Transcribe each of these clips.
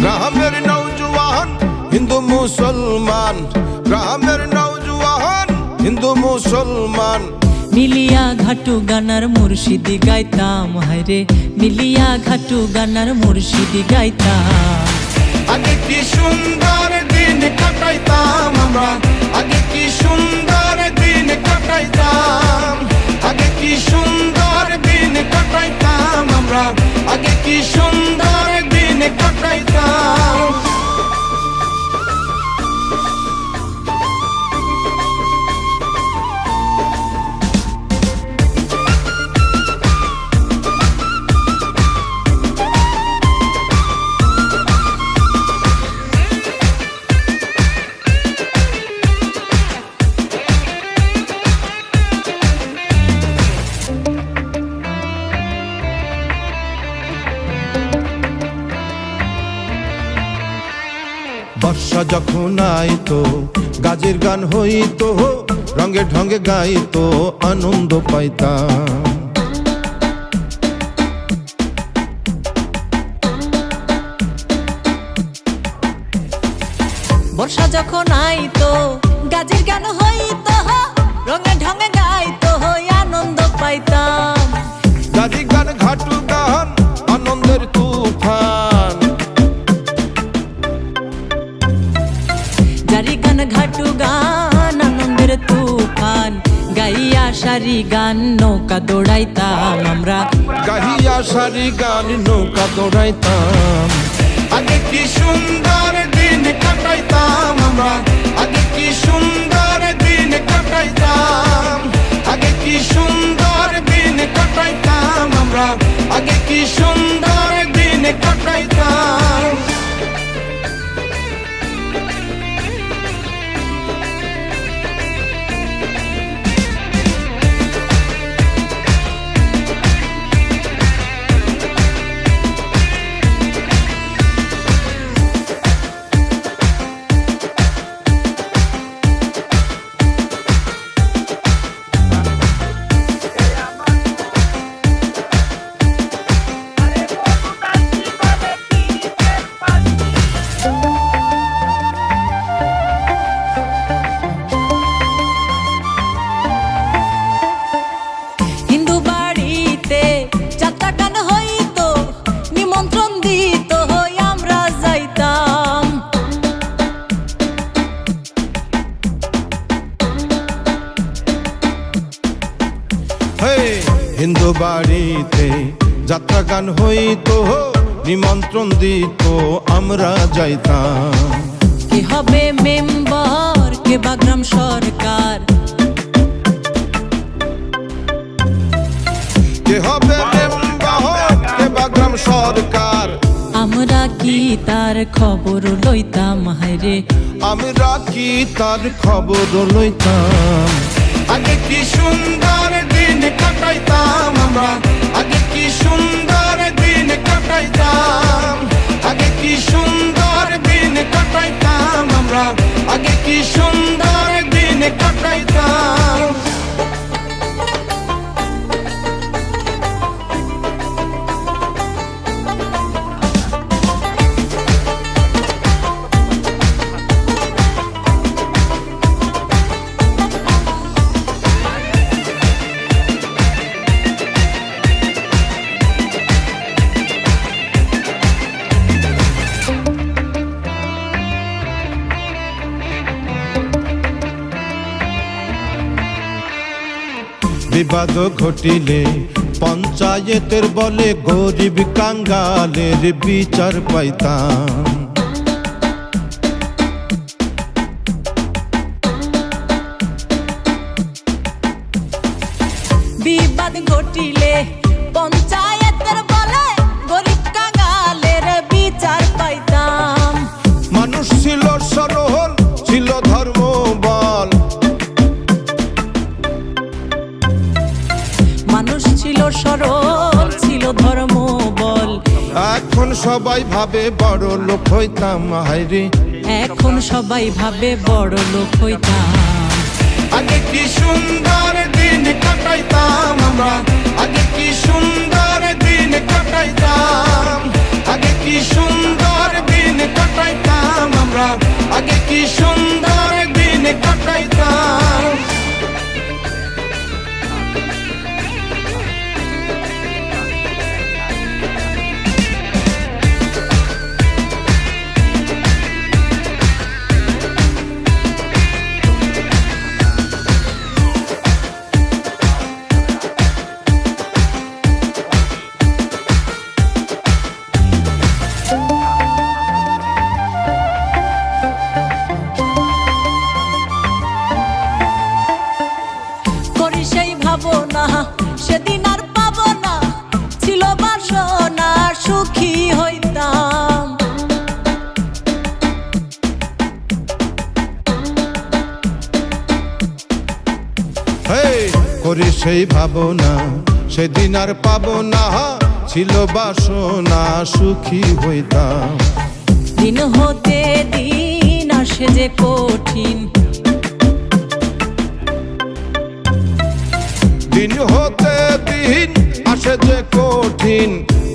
গ্রামের নৌজওয়ান হিন্দু মুসলমান। গ্রামের নৌজওয়ান হিন্দু মুসলমান। মিলিয়া ঘাটু গানার মুর্শিদি গাইতাম হায়রে। মিলিয়া ঘাটু গানার মুর্শিদি গাইতাম। আগে কি সুন্দর দিন কাটাইতাম আমরা? আগে কি সুন্দর দিন কাটাইতাম? আগে কি সুন্দর দিন কাটাইতাম? যখন আইতো, গাজের গান হইতো, রঙে ঢঙ্গে গাইতো, আনন্দ পাইতাম। বর্ষা যখন আইতো, গাজের গান হইতো, রঙে ঢঙে সারি গান নৌকা দৌড়াইতাম আমরা। গাহিয়া সারি গান নৌকা দৌড়াইতাম। আগে কি সুন্দর দিন কাটাইতাম আমরা। আগে কি সুন্দর দিন কাটাইতাম। আগে কি সুন্দর দিন কাটাইতাম আমরা। আগে কি সুন্দর দিন কাটাইতাম। বাড়িতে। যাত্রা গান হইতো নিমন্ত্রণ দিত আমরা যাইতাম। কে হবে মেম্বার? কে বাগ্রাম সরকার? কে হবে মেম্বার? কে বাগ্রাম সরকার? আমরা কি তার খবর লইতাম? হায়রে আমরা কি তার খবর লইতাম? আগে কি সুন্দর দিন কাটাইতাম? আমরা আগে কি সুন্দর বিবাদ ঘটিলে পঞ্চায়েতের বলে গরিব কাঙ্গালের বিচার পাইতাম। বিবাদ ঘটিলে পঞ্চায়েতের মানুষ ছিল সরল ছিল ধর্ম বল এখন সবাই ভাবে বড় লোক হইতাম হাইরে এখন সবাই ভাবে বড় লোক হইতাম। আগে কি সুন্দর দিন কাটাইতাম আমরা? আগে কি সুন্দর দিন কাটাইতাম? আগে কি সুন্দর দিন কাটাইতাম আমরা? আগে কি সুন্দর দিন কাটাইতাম? করি সেই ভাবনা। সেদিন আর পাবো না ছিল বাসনা সুখী হইতাম। দিন হতে দিন আসে যে কঠিন। দিন হতে দিন আসে যে কঠিন।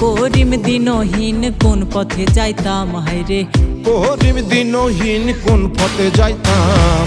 করিম দিনহীন কোন পথে যাইতাম হাইরে করিম দিনহীন কোন পথে যাইতাম।